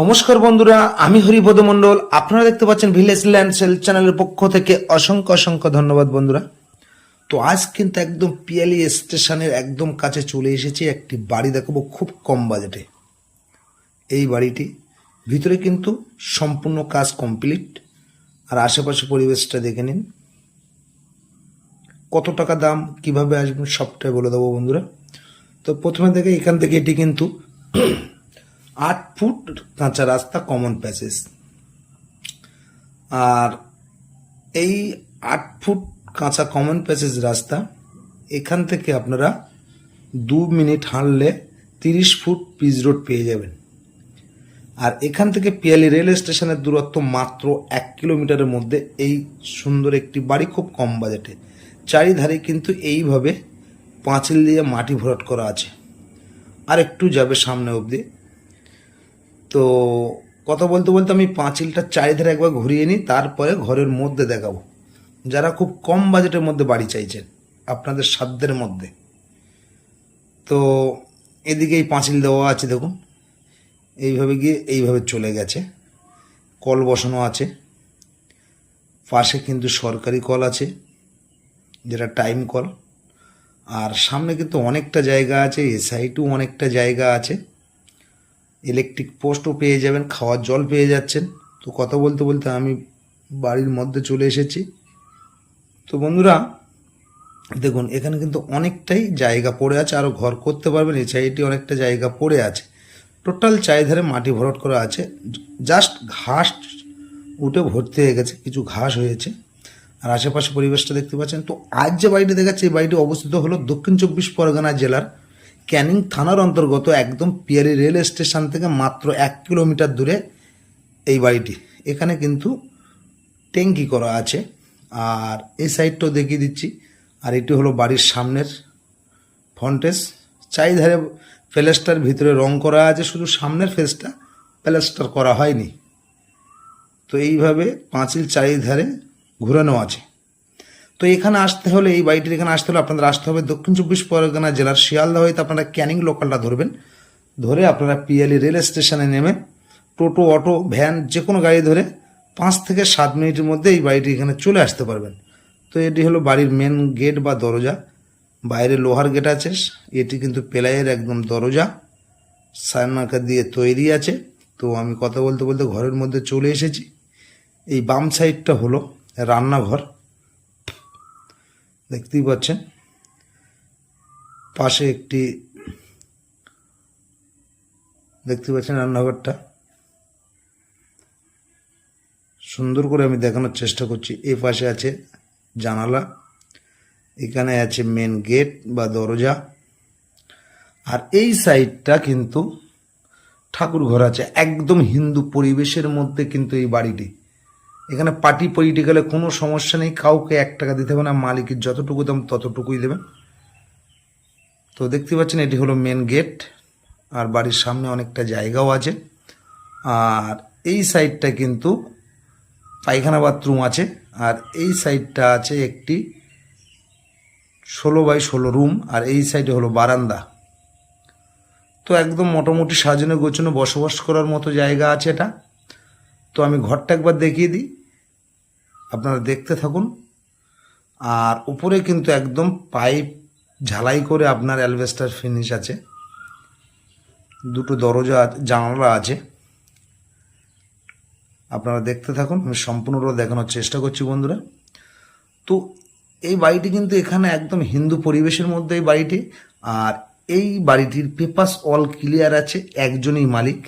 নমস্কার বন্ধুরা, আমি হরিপদ মণ্ডল। আপনারা দেখতে পাচ্ছেন ভিলেজ ল্যান্ড সেল চ্যানেলের পক্ষ থেকে অসংখ্য অসংখ্য ধন্যবাদ বন্ধুরা। তো আজ কিন্তু একদম পিয়ালি স্টেশনের একদম কাছে চলে এসেছি একটি বাড়ি দেখাবো খুব কম বাজেটে। এই বাড়িটি, ভিতরে কিন্তু সম্পূর্ণ কাজ কমপ্লিট আর আশেপাশে পরিবেশটা দেখে নিন। কত টাকা দাম, কীভাবে আসবেন, সবটাই বলে দেবো বন্ধুরা। তো প্রথমে থেকে এখান থেকে এটি কিন্তু আট ফুট কাঁচা রাস্তা কমন প্যাসেজ আর এই আট ফুট কাঁচা কমন প্যাসেজ রাস্তা, এখান থেকে আপনারা দু মিনিট হাঁটলে তিরিশ ফুট পিচ রোড পেয়ে যাবেন। আর এখান থেকে পিয়ালি রেল স্টেশনের দূরত্ব মাত্র এক কিলোমিটারের মধ্যে। এই সুন্দর একটি বাড়ি খুব কম বাজেটে। চারিধারে কিন্তু এইভাবে পাঁচিল দিয়ে মাটি ভরাট করা আছে। আর একটু যাবে সামনে অবধি। তো কথা বলতে বলতে আমি পাঁচিলটা চারিধারে একবার ঘুরিয়ে নিই, তারপরে ঘরের মধ্যে দেখাবো। যারা খুব কম বাজেটের মধ্যে বাড়ি চাইছেন, আপনাদের সাধ্যের মধ্যে। তো এদিকে এই পাঁচিল দেওয়া আছে দেখুন, এইভাবে গিয়ে এইভাবে চলে গেছে। কল বসানো আছে, পাশে কিন্তু সরকারি কল আছে, যেটা টাইম কল। আর সামনে কিন্তু অনেকটা জায়গা আছে এ সাইডেও অনেকটা জায়গা আছে। ইলেকট্রিক পোস্টও পেয়ে যাবেন, খাওয়ার জল পেয়ে যাচ্ছেন। তো কথা বলতে বলতে আমি বাড়ির মধ্যে চলে এসেছি। তো বন্ধুরা, দেখুন, এখানে কিন্তু অনেকটাই জায়গা পড়ে আছে আরও ঘর করতে পারবেন, এই সাইডে অনেকটা জায়গা পড়ে আছে। টোটাল চারিধারে মাটি ভরট করা আছে, জাস্ট ঘাস উঠে ভর্তি হয়ে গেছে, কিছু ঘাস হয়েছে। আর আশেপাশে পরিবেশটা দেখতে পাচ্ছেন, তো আজ যে বাড়িটি দেখাচ্ছে, এই বাড়িটি অবস্থিত হলো দক্ষিণ চব্বিশ পরগনা জেলার ক্যানিং থানার অন্তর্গত একদম পিয়ারি রেল স্টেশন থেকে মাত্র এক কিলোমিটার দূরে এই বাড়িটি। এখানে কিন্তু ট্যাঙ্কি করা আছে। আর এই সাইডটাও দেখিয়ে দিচ্ছি। আর এটি হলো বাড়ির সামনের ফন্টেস চারিধারে প্যালেস্টার ভিতরে রং করা আছে, শুধু সামনের ফেসটা প্যালেস্টার করা হয়নি। তো এইভাবে পাঁচিল চারিধারে ঘুরানো আছে। তো এখানে আসতে হলে, এই বাড়িটির এখানে আসতে হলে আপনাদের আসতে হবে দক্ষিণ চব্বিশ পরগনা জেলার শিয়ালদা হইতে আপনারা ক্যানিং লোকালটা ধরবেন। ধরে আপনারা পিএলই রেল স্টেশনে নেমে টোটো, অটো, ভ্যান যে কোনো গাড়ি ধরে পাঁচ থেকে সাত মিনিটের মধ্যে এই বাড়িটি এখানে চলে আসতে পারবেন। তো এটি হলো বাড়ির মেন গেট বা দরজা। বাইরে লোহার গেট আছে, এটি কিন্তু পেলাইয়ের একদম দরজা। সায়নাকা দিয়ে তৈরি আছে। তো আমি কথা বলতে বলতে ঘরের মধ্যে চলে এসেছি। এই বাম সাইডটা হলো রান্নাঘর। দেখতেই পাচ্ছেন। পাশে একটি দেখতে পাচ্ছেন রান্নাঘরটা। সুন্দর করে আমি দেখানোর চেষ্টা করছি। এই পাশে আছে জানালা, এখানে আছে মেন গেট বা দরজা। আর এই সাইডটা কিন্তু ঠাকুর ঘর আছে। একদম হিন্দু পরিবেশের মধ্যে কিন্তু এই বাড়িটি। এখানে পার্টি পলিটিক্যালে কোনো সমস্যা নেই, কাউকে এক টাকা দিতে হবে না, মালিকের যতটুকু দাম ততটুকুই দেবেন। তো দেখতে পাচ্ছেন, এটি হলো মেন গেট আর বাড়ির সামনে অনেকটা জায়গাও আছে। আর এই সাইডটা কিন্তু পায়খানা বাথরুম আছে, আর এই সাইডটা আছে একটি ষোলো বাই ষোলো রুম আর এই সাইডে হলো বারান্দা। তো একদম মোটামুটি সাজানো গোছানো, বসবাস করার মতো জায়গা আছে এটা। তো আমি ঘরটা একবার দেখিয়ে দিই। আপনারা দেখতে থাকুন। আর উপরে কিন্তু একদম পাইপ ঝালাই করে আপনার অ্যালভেস্টার ফিনিশ আছে। দুটো দরজা জানালা আছে। আপনারা দেখতে থাকুন, আমি সম্পূর্ণটা দেখানোর চেষ্টা করছি বন্ধুরা। তো এই বাড়িটি কিন্তু এখানে একদম হিন্দু পরিবেশের মধ্যে এই বাড়িটি। আর এই বাড়িটির পেপার্স অল ক্লিয়ার আছে, একজনই মালিক।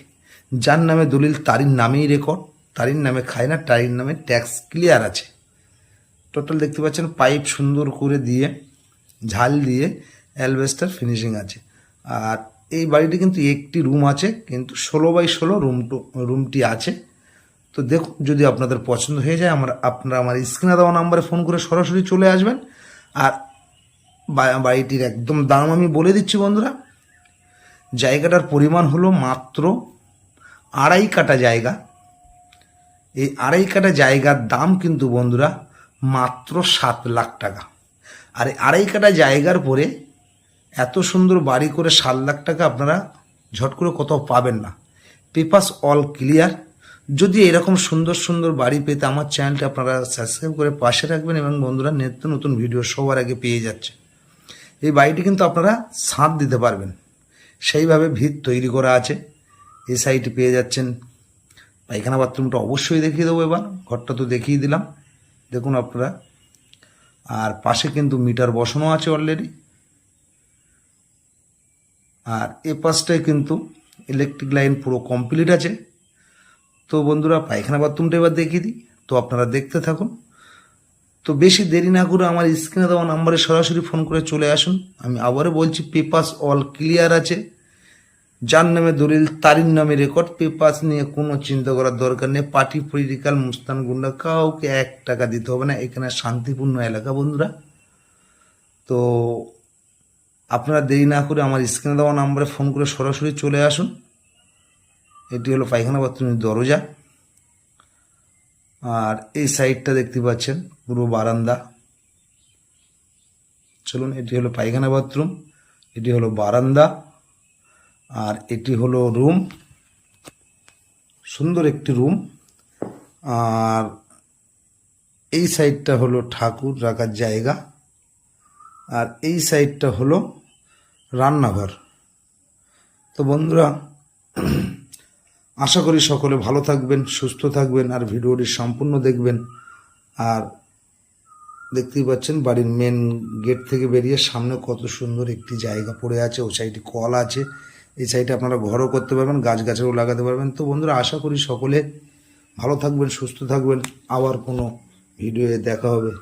যার নামে দলিল তারির নামেই রেকর্ড তারির নামে খায় না তারির নামে ট্যাক্স ক্লিয়ার আছে। টোটাল দেখতে পাচ্ছেন পাইপ সুন্দর করে দিয়ে, ঝাল দিয়ে অ্যালবেস্টার ফিনিশিং আছে। আর এই বাড়িটি কিন্তু একটি রুম আছে, কিন্তু ষোলো বাই ষোলো রুম রুমটি আছে। তো দেখুন, যদি আপনাদের পছন্দ হয়ে যায়, আমার, আপনারা আমার স্ক্রিনে দেওয়া নাম্বারে ফোন করে সরাসরি চলে আসবেন। আর বাড়িটির একদম দাম আমি বলে দিচ্ছি বন্ধুরা, জায়গাটার পরিমাণ হলো মাত্র আড়াই কাটা জায়গা। এই আড়াই কাটা জায়গার দাম কিন্তু বন্ধুরা মাত্র সাত লাখ টাকা। আর আড়াই কাটা জায়গার পরে এত সুন্দর বাড়ি করে সাত লাখ টাকা আপনারা ঝট করে কোথাও পাবেন না। Papers all clear. যদি এরকম সুন্দর সুন্দর বাড়ি পেতে আমার চ্যানেলটা আপনারা সাবস্ক্রাইব করে পাশে রাখবেন এবং বন্ধুরা নিত্য নতুন ভিডিও সবার আগে পেয়ে যাচ্ছে। এই বাড়িটি কিন্তু আপনারা সাঁত দিতে পারবেন। সেইভাবে ভিত তৈরি করা আছে। এই সাইডে পেয়ে যাচ্ছেন পায়খানা বাথরুমটা অবশ্যই দেখিয়ে দেবো এবার। ঘরটা তো দেখিয়ে দিলাম। দেখুন আপনারা। আর পাশে কিন্তু মিটার বসানো আছে অলরেডি আর এ পাশটায় কিন্তু ইলেকট্রিক লাইন পুরো কমপ্লিট আছে। তো বন্ধুরা, পায়খানা বাথরুমটা এবার দেখিয়ে দিই। তো আপনারা দেখতে থাকুন। তো বেশি দেরি না করে আমার স্ক্রিনে দেওয়া নাম্বারে সরাসরি ফোন করে চলে আসুন। আমি আবারও বলছি পেপাস অল ক্লিয়ার আছে। যার নামে দলিল তারির নামে রেকর্ড পেপাস নিয়ে কোনো চিন্তা করার দরকার নেই। পার্টি পলিটিক্যাল মুস্তান গুন্ডা কাউকে এক টাকা দিতে হবে না। এখানে শান্তিপূর্ণ এলাকা, বন্ধুরা। তো আপনারা দেরি না করে আমার স্ক্রিনে দেওয়া নাম্বারে ফোন করে সরাসরি চলে আসুন। এটি হলো পায়খানা বাথরুমের দরজা। আর এই সাইডটা দেখতে পাচ্ছেন, পুরো বারান্দা। চলুন, এটি হলো পায়খানা বাথরুম, এটি হলো বারান্দা। আর এটি হলো রুম, সুন্দর একটি রুম। আর এই সাইডটা হলো ঠাকুর রাখার জায়গা। আর এই সাইডটা হলো রান্নাঘর। তো বন্ধুরা, আশা করি সকলে ভালো থাকবেন, সুস্থ থাকবেন, আর ভিডিওটি সম্পূর্ণ দেখবেন। আর দেখতেই পাচ্ছেন, বাড়ির মেন গেট থেকে বেরিয়ে সামনে কত সুন্দর একটি জায়গা পড়ে আছে, ও সাইডে কল আছে। এই সাইডে আপনারা ঘরও করতে পারবেন গাছ গাছেরও লাগাতে পারবেন। তো বন্ধুরা, আশা করি সকলে ভালো থাকবেন, সুস্থ থাকবেন। আবার কোনো ভিডিওয়ে দেখা হবে।